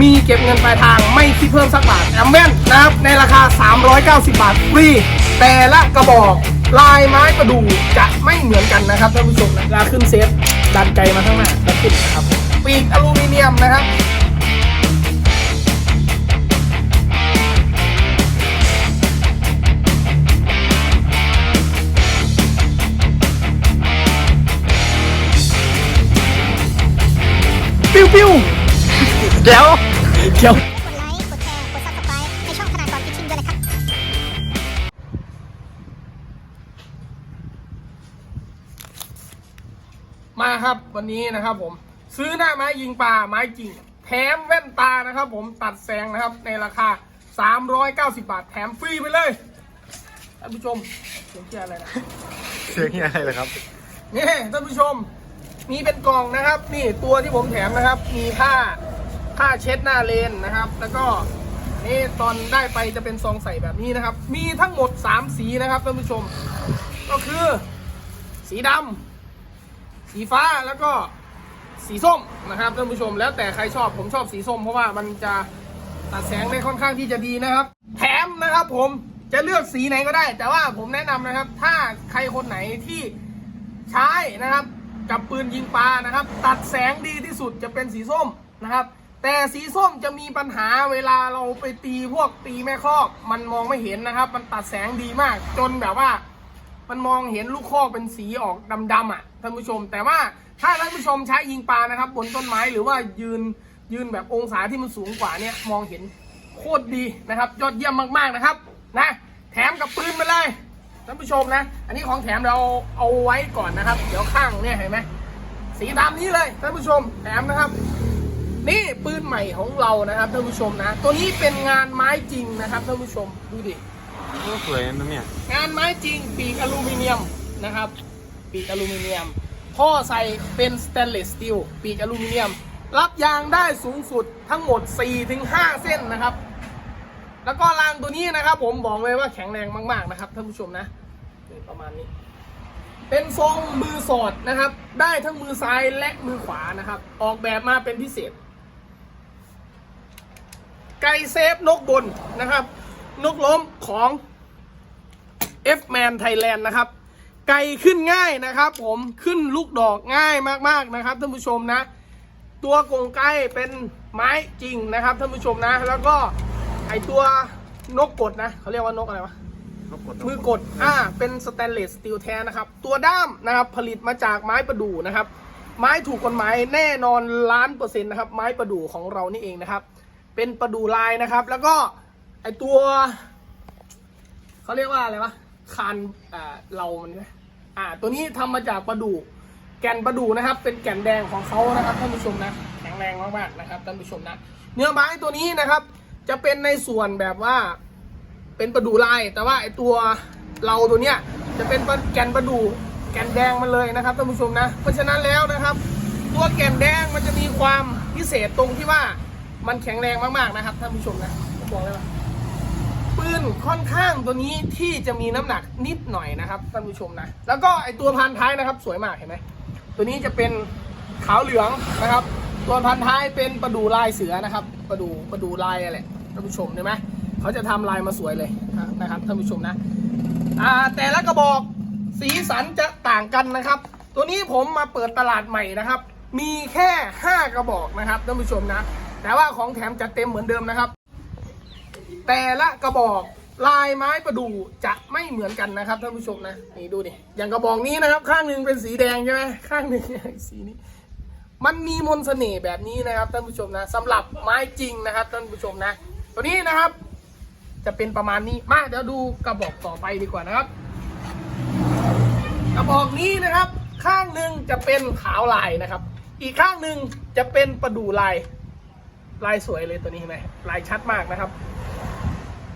มีเก็บเงินปลายทางไม่คิดเพิ่มสักบาทแอมแว่นนะครับในราคา 390 บาทฟรีแต่ละกระบอกลายไม้ประดูจะไม่เหมือนกันนะครับท่านผู้ชมนะเวลาขึ้นเซฟดันไกลมาข้างหน้าแล้วขึ้นนะครับปีกอลูมิเนียมนะครับปิ้วปิ้ว เดี๋ยวเดี๋ยว กดไลค์ กดแชร์ กด subscribe ให้ช่องธนากรฟิชชิ่งด้วยนะครับมาครับวันนี้นะครับผม ซื้อหน้าไม้ยิงปลาไม้จริง แถมแว่นตานะครับ ผมตัดแสงนะครับในราคา 390 บาท แถมฟรีไปเลยท่านผู้ชมเสียงเชียร์อะไรนะ เสียงยังไงล่ะครับ นี่ท่านผู้ชม มีเป็นกล่องนะครับ นี่ตัวที่ผมแถมนะครับ มีผ้า ผ้าเช็ดหน้าเลนนะครับ แล้วก็นี่ตอนได้ไปจะเป็นซองใส่แบบนี้นะครับ มีทั้งหมด 3 สีนะครับท่านผู้ชม ก็คือ สีดำสีฟ้าแล้วก็สีส้มนะครับท่านผู้ชม แล้วแต่ใครชอบผมชอบสีส้ม เพราะว่ามันจะตัดแสงได้ค่อนข้างที่จะดีนะครับ แถมนะครับผมจะเลือกสีไหนก็ได้ แต่ว่าผมแนะนำนะครับ ถ้าใครคนไหนที่ใช้นะครับ กับปืนยิงปลานะครับ ตัดแสงดีที่สุดจะเป็นสีส้มนะครับ แต่สีส้มจะมีปัญหาเวลาเราไปตีพวกตีแม่คอก มันมองไม่เห็นนะครับ มันตัดแสงดีมาก จนแบบว่า มันมองเห็นลูกคอกเป็นสีออกดำๆอะท่านผู้ชม แต่ว่าถ้าท่านผู้ชมใช้ยิงปลานะครับ บนต้นไม้หรือว่ายืนยืนแบบองศาที่มันสูงกว่าเนี่ยมองเห็นโคตรดีนะครับ ยอดเยี่ยมมากๆนะครับนะแถมกับปืนไปเลยท่านผู้ชมนะ อันนี้ของแถมเราเอาไว้ก่อนนะครับ เดี๋ยวข้างเนี่ยเห็นไหมสีดำนี้เลยท่านผู้ชมแถมนะครับ นี่ปืนใหม่ของเรานะครับท่านผู้ชมนะ ตัวนี้เป็นงานไม้จริงนะครับท่านผู้ชมดูดิสวยนะเนี่ยงานไม้จริงปีกอลูมิเนียมนะครับปีกอลูมิเนียมท่อใส่เป็นสเตนเลสสตีลปีกอลูมิเนียม รับยางได้สูงสุดทั้งหมด 4-5 เส้นนะครับ แล้วก็รางตัวนี้นะครับ ผมบอกเลยว่าแข็งแรงมาก ๆนะครับท่านผู้ชมนะนี่ประมาณนี้ เป็นทรงมือสอดนะครับ ได้ทั้งมือซ้ายและมือขวานะครับ ออกแบบมาเป็นพิเศษ ไก่เซฟนกบนนะครับ นกล้มของ F-Man Thailand นะครับ ไก่ขึ้นง่ายนะครับ ผมขึ้นลูกดอกง่ายมากๆนะครับท่านผู้ชมนะ ตัวกรงไก่เป็นไม้จริงนะครับท่านผู้ชมนะ แล้วก็ไอตัวนกกดนะเขาเรียกว่านกอะไรวะมือกด อ่า เป็นสแตนเลสสตีลแท้นะครับ ตัวด้ามนะครับ ผลิตมาจากไม้ประดู่นะครับ ไม้ถูกกฎหมายแน่นอนล้านเปอร์เซ็นต์นะครับ ไม้ประดู่ของเรานี่เองนะครับ เป็นประดูลายนะครับ แล้วก็ไอตัวเขาเรียกว่าอะไรวะคานอ่าเรามันใช่อ่า ตัวนี้ทำมาจากประดูแก่นประดูนะครับ เป็นแก่นแดงของเขานะครับท่านผู้ชมนะแข็งแรงมากๆนะครับท่านผู้ชมนะ เนื้อไม้ตัวนี้นะครับ จะเป็นในส่วนแบบว่าเป็นประดูลาย แต่ว่าไอตัวเราตัวเนี้ยจะเป็นแก่นประดูแก่นแดงมันเลยนะครับท่านผู้ชมนะ เพราะฉะนั้นแล้วนะครับ ตัวแก่นแดงมันจะมีความพิเศษตรงที่ว่า มันแข็งแรงมากๆนะครับท่านผู้ชมนะผมบอกเลยว่าปืนค่อนข้างตัวนี้ที่จะมีน้ำหนักนิดหน่อยนะครับท่านผู้ชมนะแล้วก็ไอตัวพันท้ายนะครับ สวยมากเห็นไหมตัวนี้จะเป็นขาวเหลืองนะครับ ตัวพันท้ายเป็นประดูลายเสือนะครับ ประดูประดูลายอะไรท่านผู้ชมเห็นไหมเขาจะทำลายมาสวยเลยนะครับท่านผู้ชมนะอ่าแต่ละกระบอกสีสันจะต่างกันนะครับ ตัวนี้ผมมาเปิดตลาดใหม่นะครับ มีแค่ 5 กระบอกนะครับท่านผู้ชมนะ แต่ว่าของแถมจัดเต็มเหมือนเดิมนะครับ แต่ละกระบอกลายไม้ประดู่จะไม่เหมือนกันนะครับท่านผู้ชมนะนี่ดูดิอย่างกระบอกนี้นะครับ ข้างหนึ่งเป็นสีแดงใช่ไหมข้างหนึ่งสีนี้ มันมีมนต์เสน่ห์แบบนี้นะครับท่านผู้ชมนะสำหรับไม้จริงนะครับท่านผู้ชมนะ ตัวนี้นะครับ จะเป็นประมาณนี้มาเดี๋ยวดูกระบอกต่อไปดีกว่านะครับ กระบอกนี้นะครับ ข้างหนึ่งจะเป็นขาวลายนะครับ อีกข้างหนึ่งจะเป็นประดูลาย ลายสวยเลยตัวนี้เห็นไหมลายชัดมากนะครับ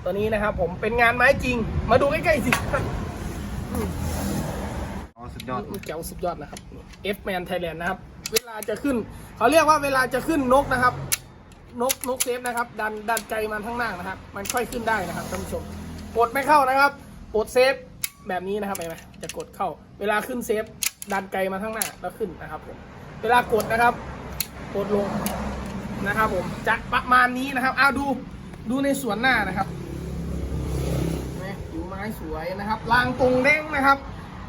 ตัวนี้นะครับ ผมเป็นงานไม้จริง มาดูใกล้ๆสิอ๋อสุดยอดมันแจ๋วสุดยอดนะครับ F Man Thailand นะครับ เวลาจะขึ้น เขาเรียกว่าเวลาจะขึ้นนกนะครับ นกนกเซฟนะครับ ดันดันไกลมันข้างหน้านะครับ มันค่อยขึ้นได้นะครับท่านผู้ชมกดไม่เข้านะครับกดเซฟแบบนี้นะครับเห็นไหมจะกดเข้า เวลาขึ้นเซฟดันไกลมาข้างหน้าแล้วขึ้นนะครับผมเวลากดนะครับ กดลง นะครับผมจะประมาณนี้นะครับเอาดูดูในส่วนหน้านะครับเห็นไมผิวไม้สวยนะครับรางตรงเด้งนะครับ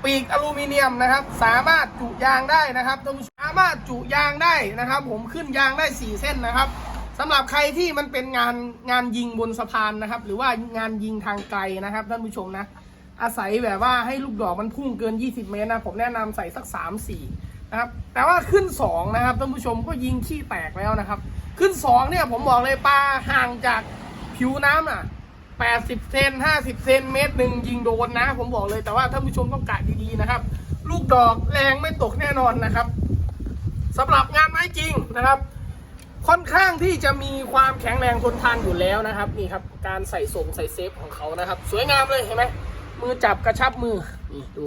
ปีกอลูมิเนียมนะครับ สามารถจุยางได้นะครับท่านผู้ชมสามารถจุยางได้นะครับ ผมขึ้นยางได้ 4 เส้นนะครับสำหรับใครที่มันเป็นงานงานยิงบนสะพานนะครับ หรือว่างานยิงทางไกลนะครับท่านผู้ชมนะ อาศัยแบบว่าให้ลูกดอกมันพุ่งเกิน 20 เมตรนะ ผมแนะนำใส่สัก 3 4 นะครับ แต่ว่าขึ้น 2 นะครับท่านผู้ชมก็ยิงขี้แตกแล้วนะครับ ขึ้น2เนี่ยผมบอกเลยปลาห่างจากผิวน้ำอะ80เซน50เซนเมตรหนึ่งยิงโดนนะ ผมบอกเลยแต่ว่าท่านผู้ชมต้องกะดีๆนะครับ ลูกดอกแรงไม่ตกแน่นอนนะครับสำหรับงานไม้จริงนะครับ ค่อนข้างที่จะมีความแข็งแรงทนทานอยู่แล้วนะครับนี่ครับ การใส่ส่งใส่เซฟของเขานะครับ สวยงามเลยเห็นไหมมือจับกระชับมือนี่ดู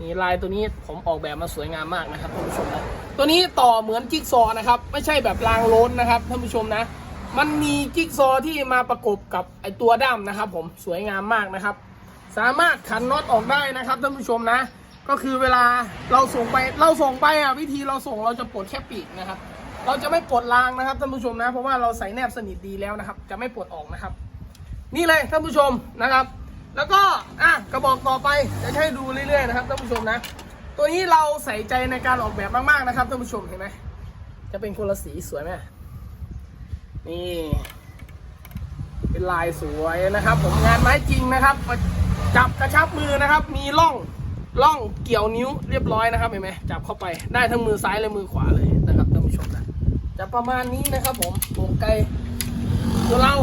นี่ลายตัวนี้ผมออกแบบมาสวยงามมากนะครับท่านผู้ชมนะตัวนี้ต่อเหมือนจิ๊กซอว์นะครับ ไม่ใช่แบบรางโล้นนะครับท่านผู้ชมนะ มันมีจิ๊กซอว์ที่มาประกบกับไอตัวด้ามนะครับ ผมสวยงามมากนะครับ สามารถขันน็อตออกได้นะครับท่านผู้ชมนะ ก็คือเวลาเราส่งไปเราส่งไปอะวิธีเราส่งเราจะปลดแค่ปีกนะครับ เราจะไม่ปลดรางนะครับท่านผู้ชมนะ เพราะว่าเราใส่แนบสนิทดีแล้วนะครับ จะไม่ปลดออกนะครับ นี่เลยท่านผู้ชมนะครับ แล้วก็อะกระบอกต่อไปจะให้ดูเรื่อยๆนะครับท่านผู้ชมนะ ตัวนี้เราใส่ใจในการออกแบบมากๆนะครับท่านผู้ชมเห็นไหมจะเป็นคนละสีสวยไหมนี่ เป็นลายสวยนะครับ ผมงานไม้จริงนะครับ จับกระชับมือนะครับ มีร่องร่องเกี่ยวนิ้วเรียบร้อยนะครับเห็นไหมจับเข้าไปได้ทั้งมือซ้ายและมือขวาเลยนะครับท่านผู้ชมนะจะประมาณนี้นะครับ ผมผมไกลตัวเรา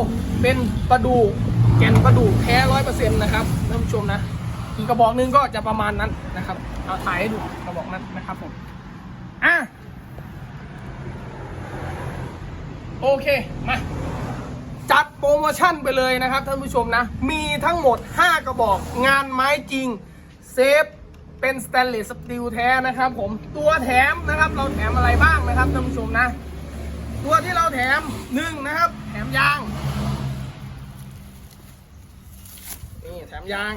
เป็นประดู กแกนประดูกแท้ร้อยเปอร์เซ็นต์นะครับท่านผู้ชมนะอีกกระบอกนึงก็จะประมาณนั้นนะครับ เอาถ่ายให้ดูกระบอกนั้นนะครับผมอะโอเคมาจัดโปรโมชั่นไปเลยนะครับท่านผู้ชมนะ มีทั้งหมด 5 กระบอกงานไม้จริง เซฟเป็นสแตนเลสสตีลแท้นะครับผมตัวแถมนะครับ เราแถมอะไรบ้างนะครับท่านผู้ชมนะ ตัวที่เราแถมหนึ่งนะครับ แถมยาง นี่แถมยาง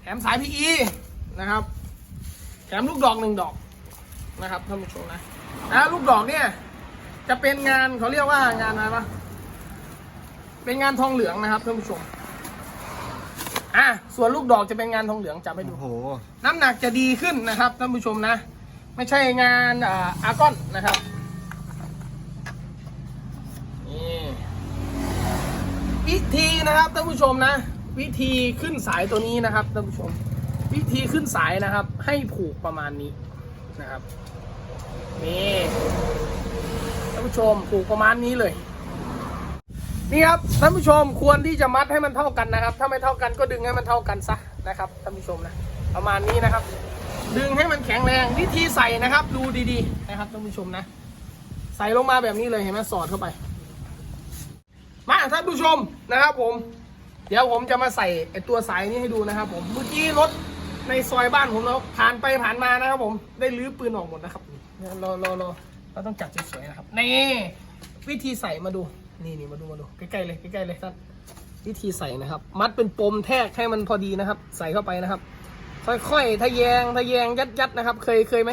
แถมสาย PE นะครับ แถมลูกดอกหนึ่งดอกนะครับท่านผู้ชมนะนะลูกดอกเนี่ย จะเป็นงานเขาเรียกว่างานอะไรวะเป็นงานทองเหลืองนะครับท่านผู้ชมอะส่วนลูกดอกจะเป็นงานทองเหลืองจับให้ดูโอ้โห น้ำหนักจะดีขึ้นนะครับท่านผู้ชมนะ ไม่ใช่งานอ่าอาร์กอนนะครับนี่วิธีนะครับท่านผู้ชมนะ วิธีขึ้นสายตัวนี้นะครับท่านผู้ชม วิธีขึ้นสายนะครับ ให้ผูกประมาณนี้นะครับนี่ท่านผู้ชมผูกประมาณนี้เลย นี่ครับท่านผู้ชมควรที่จะมัดให้มันเท่ากันนะครับ ถ้าไม่เท่ากันก็ดึงให้มันเท่ากันซะนะครับท่านผู้ชมนะประมาณนี้นะครับ ดึงให้มันแข็งแรงวิธีใส่นะครับ ดูดีๆนะครับท่านผู้ชมนะ ใส่ลงมาแบบนี้เลยเห็นไหมสอดเข้าไป มาท่านผู้ชมนะครับผม เดี๋ยวผมจะมาใส่ไอตัวสายนี้ให้ดูนะครับผมเมื่อกี้รถในซอยบ้านผมเราผ่านไปผ่านมานะครับผมได้รื้อปืนออกหมดนะครับรอรอรอเราต้องจัดสวยๆนะครับนี่วิธีใส่มาดูนี่นี่มาดูมาดูใกล้ๆเลยใกล้ๆเลยท่านวิธีใส่นะครับ มัดเป็นปมแทกให้มันพอดีนะครับ ใส่เข้าไปนะครับ ค่อยๆทะแยงทะแยงยัดยัดๆนะครับ เคยเคยไหม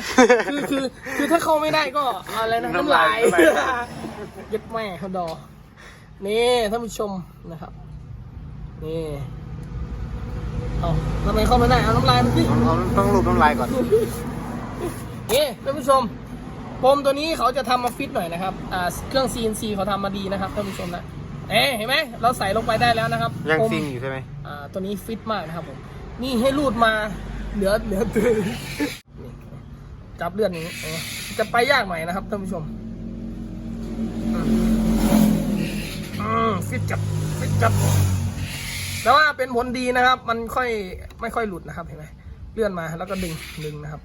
คือคือคือถ้าเข้าไม่ได้ก็อะไรนะน้ำลายน้ำลายยัดแม่เขาดอนี่ท่านผู้ชมนะครับ นี่เอาทำไมเข้าไม่ได้ เอาน้ำลายมันสิเราต้องรูปน้ำลายก่อนนี่ท่านผู้ชมปมตัวนี้เขาจะทำมาฟิตหน่อยนะครับ อ่า เครื่อง CNC เขาทำมาดีนะครับท่านผู้ชมนะ เอ๊ะเห็นไหม เราใส่ลงไปได้แล้วนะครับยังปมซิงอยู่ใช่ไหมอ่า ตัวนี้ฟิตมากนะครับผม นี่ให้รูดมา เหลือ เหลือตัวนี่จับเลือดอย่างนี้เออจะไปยากหน่อยนะครับท่านผู้ชมอืมอืมฟิตจับ ฟิตจับ แต่ว่าเป็นผลดีนะครับ มันค่อยไม่ค่อยหลุดนะครับเห็นไหมเลื่อนมาแล้วก็ดึงดึงนะครับ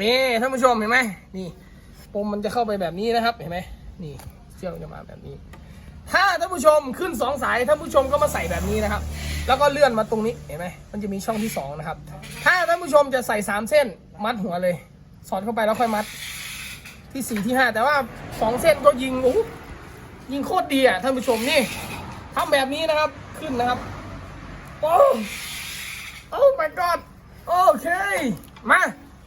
นี่ท่านผู้ชมเห็นไหมนี่ปมมันจะเข้าไปแบบนี้นะครับเห็นไหมนี่เชือกจะมาแบบนี้ ถ้าท่านผู้ชมขึ้นสองสายท่านผู้ชมก็มาใส่แบบนี้นะครับ แล้วก็เลื่อนมาตรงนี้เห็นไหมมันจะมีช่องที่สองนะครับ ถ้าท่านผู้ชมจะใส่สามเส้นมัดหัวเลย สอดเข้าไปแล้วค่อยมัด ที่สี่ที่ห้าแต่ว่าสองเส้นก็ยิงโอ้ ยิงโคตรดีอะท่านผู้ชมนี่ทำแบบนี้นะครับขึ้นนะครับ โอ้โอ้ my god โอเค มา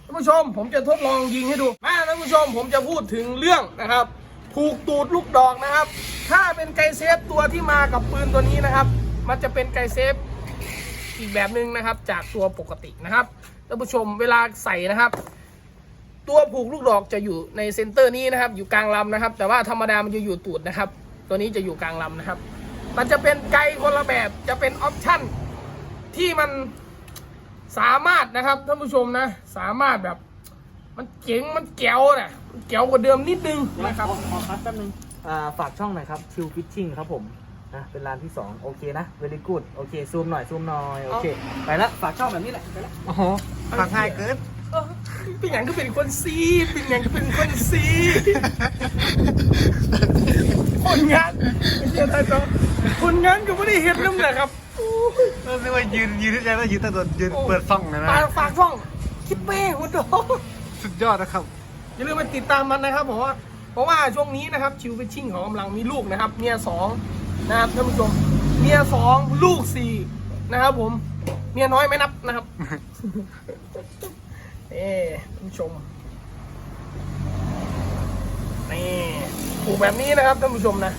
ท่านผู้ชมผมจะทดลองยิงให้ดู มาท่านผู้ชมผมจะพูดถึงเรื่องนะครับ ผูกตูดลูกดอกนะครับ ถ้าเป็นไกเซฟตัวที่มากับปืนตัวนี้นะครับ มันจะเป็นไกเซฟอีกแบบหนึ่งนะครับ จากตัวปกตินะครับท่านผู้ชมเวลาใส่นะครับ ตัวผูกลูกดอกจะอยู่ในเซนเตอร์นี้นะครับ อยู่กลางลำนะครับ แต่ว่าธรรมดามันจะอยู่ตูดนะครับ ตัวนี้จะอยู่กลางลำนะครับ มันจะเป็นไกลคนละแบบจะเป็นออปชั่นที่มันสามารถนะครับท่านผู้ชมนะสามารถแบบ มันเจ๋งมันแจ๋วนะมันแจ๋วกว่าเดิมนิดนึงนะนะคครัรับบขอคัดแป๊บนึงอ่าฝากช่องหน่อยครับชิวฟิชชิ่งครับผมนะเป็นร้านที่2โอเคนะเวลี่กูดโอเคซูมหน่อยซูมหน่อยโอเคไปละฝากช่องแบบนี้แหละไปละโอ้โหฟังง่ายเกิน เออเป็นอย่างก็เป็นคนซีเป็นอย่างก็เป็นคนซีคนงานไม่ใช่ท่านต้องคนงานก็ไม่ได้เห็นน้ำเลยครับโอ้ยเออไม่ว่ายืนยืนที่ใจแล้วยืนตั้งแต่ยืนเปิดซ่องเลยนะฝากฝากช่องคิดเป้หัวโตสุดยอดนะครับ อย่าลืมไปติดตามมันนะครับผมว่าเพราะว่าช่วงนี้นะครับชิวฟิชชิ่งของกำลังมีลูกนะครับเมียสองนะครับท่านผู้ชมเมียสองลูกสี่นะครับผมเมียน้อยไม่นับนะครับเอ๊ท่า นผู้ชมนี่ปลูกแบบนี้นะครับท่านผู้ชมนะ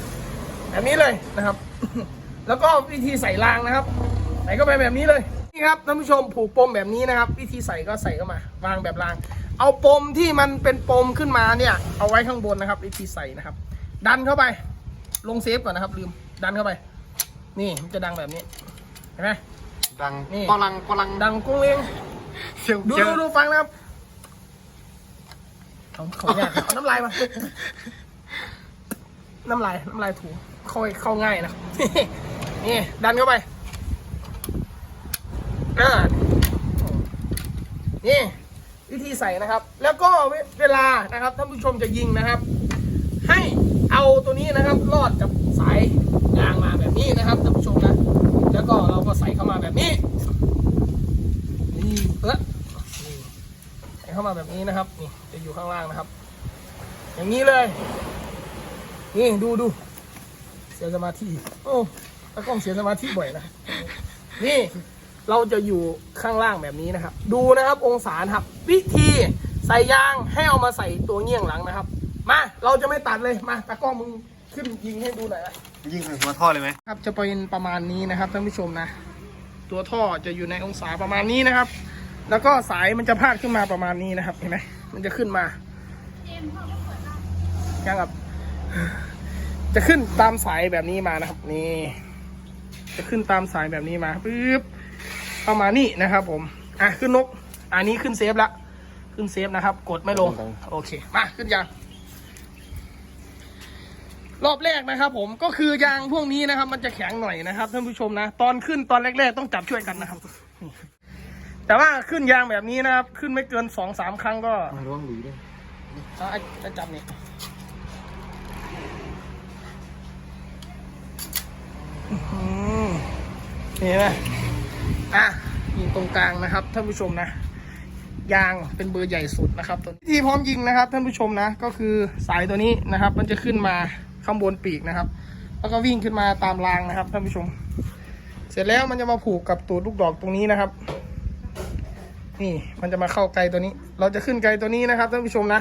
แบบนี้เลยนะครับ แล้วก็วิธีใส่รางนะครับ ใส่เข้าไปแบบนี้เลยนี่ครับท่านผู้ชมผูกปมแบบนี้นะครับ วิธีใส่ก็ใส่เข้ามาวางแบบราง เอาปมที่มันเป็นปมขึ้นมาเนี่ย เอาไว้ข้างบนนะครับ วิธีใส่นะครับ ดันเข้าไป ลงเซฟก่อนนะครับ ลืมดันเข้าไป นี่มันจะดังแบบนี้เห็นไหมดังนี่ ปลังปลังดังกุ้งเลง เสียงดูเสียงดูดูฟังนะครับเขาเขาเนี่ยเอาน้ำลายมา น้ำลาย น้ำลายถูเข้าเข้าง่ายนะนี่ดันเข้าไปอ่านี่วิธีใส่นะครับ แล้วก็เวเวลานะครับท่านผู้ชมจะยิงนะครับ ให้เอาตัวนี้นะครับลอดกับสายยางมาแบบนี้นะครับท่านผู้ชมนะแล้วก็เราก็ใส่เข้ามาแบบนี้ นี่เออนี่ใส่เข้ามาแบบนี้นะครับนี่จะอยู่ข้างล่างนะครับ อย่างนี้เลย นี่ดูดูเสียสมาธิโอ้ตากล้องเสียสมาธิบ่อยนะนี่เราจะอยู่ข้างล่างแบบนี้นะครับ ดูนะครับองศานะครับ วิธีใส่ยางให้เอามาใส่ตัวเงี้ยงหลังนะครับ มาเราจะไม่ตัดเลยมาตากล้องมึงขึ้นยิงให้ดูหน่อยนะยิงใส่หัวท่อเลยไหมครับจะเป็นประมาณนี้นะครับท่านผู้ชมนะ ตัวท่อจะอยู่ในองศาประมาณนี้นะครับ แล้วก็สายมันจะพาดขึ้นมาประมาณนี้นะครับ เห็นไหมมันจะขึ้นมายังครับ จะขึ้นตามสายแบบนี้มานะครับ นี่ จะขึ้นตามสายแบบนี้มาปึ๊บเข้ามานี่นะครับ ผม อะขึ้นนก อันนี้ขึ้นเซฟละขึ้นเซฟนะครับ กดไม่ลง โอเค มาขึ้นยาง รอบแรกนะครับ ผมก็คือยางพวกนี้นะครับ มันจะแข็งหน่อยนะครับท่านผู้ชมนะ ตอนขึ้นตอนแรก ๆ ต้องจับช่วยกันนะครับ แต่ว่าขึ้นยางแบบนี้นะครับ ขึ้นไม่เกินสองสามครั้งก็ระวังหลุยด้วยเอาไอ้จะจับนี่อื้อหือนี่นะอะยิงตรงกลางนะครับท่านผู้ชมนะยางเป็นเบอร์ใหญ่สุดนะครับตัวนี้ที่พร้อมยิงนะครับท่านผู้ชมนะ ก็คือสายตัวนี้นะครับ มันจะขึ้นมา ข้างบนปีกนะครับ แล้วก็วิ่งขึ้นมาตามรางนะครับท่านผู้ชม เสร็จแล้วมันจะมาผูกกับตูดลูกดอกตรงนี้นะครับ นี่มันจะมาเข้าไกลตัวนี้ เราจะขึ้นไกลตัวนี้นะครับท่านผู้ชมนะ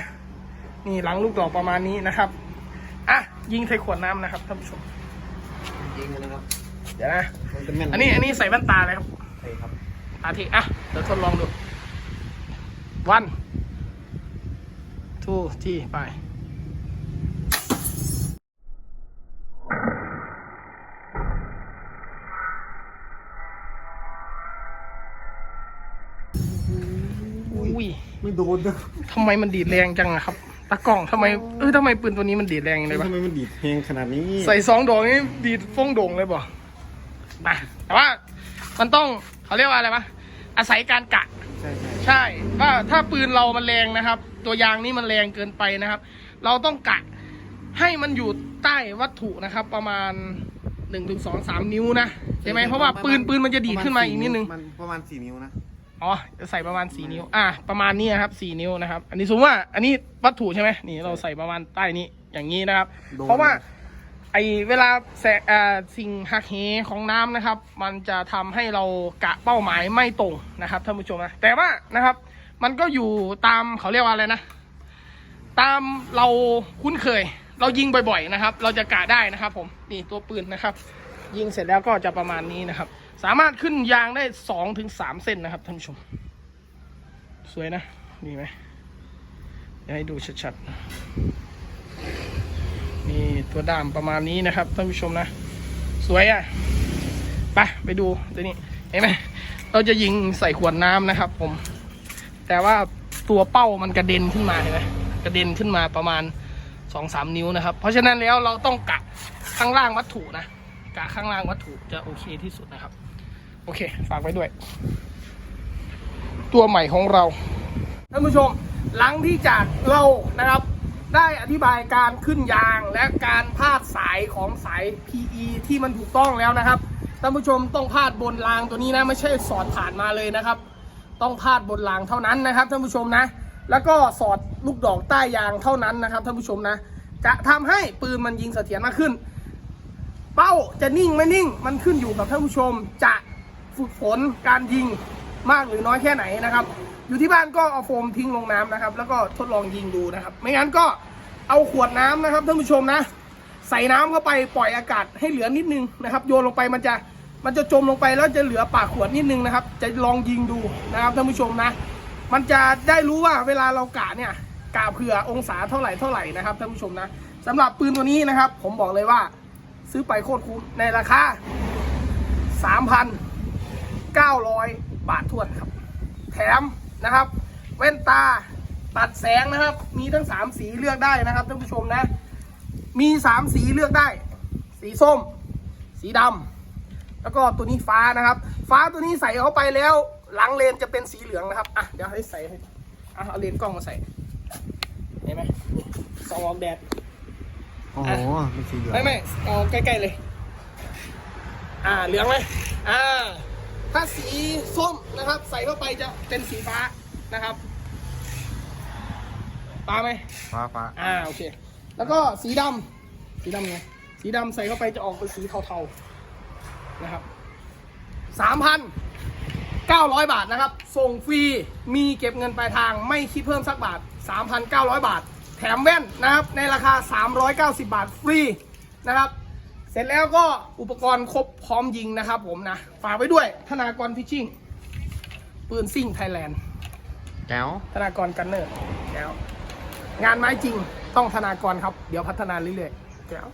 นี่หลังลูกดอกประมาณนี้นะครับอะยิงใส่ขวดน้ำนะครับท่านผู้ชมยิงนะครับเดี๋ยวนะมันจะแม่นอันนี้อันนี้ใส่แว่นตาเลยครับใช่ครับตาทีอะเดี๋ยวทดลองดูวันทูที่ไป โดนนะทำไมมันดีดแรงจังอะครับตากล้องทำไมเอ้ยทำไมปืนตัวนี้มันดีดแรงอย่างไรวะ ทำไมมันดีดเพลงขนาดนี้ใส่สองดอกนี่ดีดฟงโด่งเลยบ่มาแต่ว่ามันต้องเขาเรียกว่าอะไรวะอาศัยการกะ ใช่ใช่ใช่ว่าถ้าปืนเรามันแรงนะครับ ตัวยางนี่มันแรงเกินไปนะครับ เราต้องกะให้มันอยู่ใต้วัตถุนะครับ ประมาณหนึ่งถึงสองสามนิ้วนะใช่ไหมเพราะว่าปืนปืนมันจะดีดขึ้นมาอีกนิดนึงมันประมาณสี่นิ้วนะ อ๋อจะใส่ประมาณสี่นิ้ว อะประมาณนี้นะครับสี่นิ้วนะครับ อันนี้สมมติว่า อันนี้วัตถุใช่ไหมนี่เราใส่ประมาณใต้นี้อย่างนี้นะครับโดนเพราะว่าไอเวลาแสอ่าสิ่งหักเหของน้ำนะครับ มันจะทำให้เรากะเป้าหมายไม่ตรงนะครับท่านผู้ชมนะแต่ว่านะครับ มันก็อยู่ตามเขาเรียกว่าอะไรนะ ตามเราคุ้นเคย เรายิงบ่อยๆนะครับ เราจะกะได้นะครับ ผมนี่ตัวปืนนะครับ ยิงเสร็จแล้วก็จะประมาณนี้นะครับ สามารถขึ้นยางได้สองถึงสามเส้นนะครับท่านผู้ชม สวยนะดีไหมเดี๋ยวให้ดูชัดๆนี่ตัวดามประมาณนี้นะครับท่านผู้ชมนะ สวยอะไปไปดูตัวนี้เห็นไหมเราจะยิงใส่ขวดน้ำนะครับ ผม แต่ว่าตัวเป้ามันกระเด็นขึ้นมาเห็นไหมกระเด็นขึ้นมาประมาณสองสามนิ้วนะครับ เพราะฉะนั้นแล้วเราต้องกะข้างล่างวัตถุนะ กะข้างล่างวัตถุจะโอเคที่สุดนะครับ โอเค ฝากไว้ด้วย ตัวใหม่ของเราท่านผู้ชมหลังที่จากเรานะครับ ได้อธิบายการขึ้นยางและการพาดสายของสาย PE ที่มันถูกต้องแล้วนะครับท่านผู้ชมต้องพาดบนรางตัวนี้นะไม่ใช่สอดผ่านมาเลยนะครับ ต้องพาดบนรางเท่านั้นนะครับท่านผู้ชมนะ แล้วก็สอดลูกดอกใต้ยางเท่านั้นนะครับท่านผู้ชมนะ จะทำให้ปืนมันยิงเสถียรมากขึ้น เป้าจะนิ่งไม่นิ่งมันขึ้นอยู่กับท่านผู้ชมจะฝึกฝนการยิงมากหรือน้อยแค่ไหนนะครับ อยู่ที่บ้านก็เอาโฟมทิ้งลงน้ำนะครับ แล้วก็ทดลองยิงดูนะครับ ไม่งั้นก็เอาขวดน้ำนะครับท่านผู้ชมนะ ใส่น้ำเข้าไปปล่อยอากาศให้เหลือนิดนึงนะครับ โยนลงไปมันจะมันจะจมลงไปแล้วจะเหลือปากขวดนิดนึงนะครับ จะลองยิงดูนะครับท่านผู้ชมนะ มันจะได้รู้ว่าเวลาเรากะเนี่ยกะเผื่อองศาเท่าไหร่เท่าไหร่นะครับท่านผู้ชมนะสำหรับปืนตัวนี้นะครับ ผมบอกเลยว่า ซื้อไปโคตรคุ้มในราคา 3,900 บาททวนครับ แถมนะครับ แว่นตาตัดแสงนะครับ มีทั้ง 3 สีเลือกได้นะครับท่านผู้ชมนะ มี 3 สีเลือกได้ สีส้ม สีดำแล้วก็ตัวนี้ฟ้านะครับ ฟ้าตัวนี้ใส่เข้าไปแล้ว หลังเลนจะเป็นสีเหลืองนะครับอะเดี๋ยวให้ใส่ให้อะเอาเลนกล้องมาใส่เห็นไหมสองออกแดด โอ้โหเป็นสีเหลืองไม่ไม่เอาใกล้ๆเลย อ่าเหลืองไหมอ่า ถ้าสีส้มนะครับ ใส่เข้าไปจะเป็นสีฟ้านะครับฟ้าไหมฟ้าฟ้าอ่าโอเค แล้วก็สีดำสีดำไงสีดำใส่เข้าไปจะออกเป็นสีเทาๆนะครับสามพันเก้าร้อยบาทนะครับ ส่งฟรีมีเก็บเงินปลายทางไม่คิดเพิ่มสักบาท3,900บาท แถมแว่นนะครับในราคา 390 บาทฟรีนะครับ เสร็จแล้วก็อุปกรณ์ครบพร้อมยิงนะครับผมนะ ฝากไว้ด้วยธนากรฟิชชิ่ง ปืนซิ่งไทยแลนด์แก้วธนากรกันเนอร์แล้วงานไม้จริงต้องธนากรครับ เดี๋ยวพัฒนาเรื่อยๆแก้ว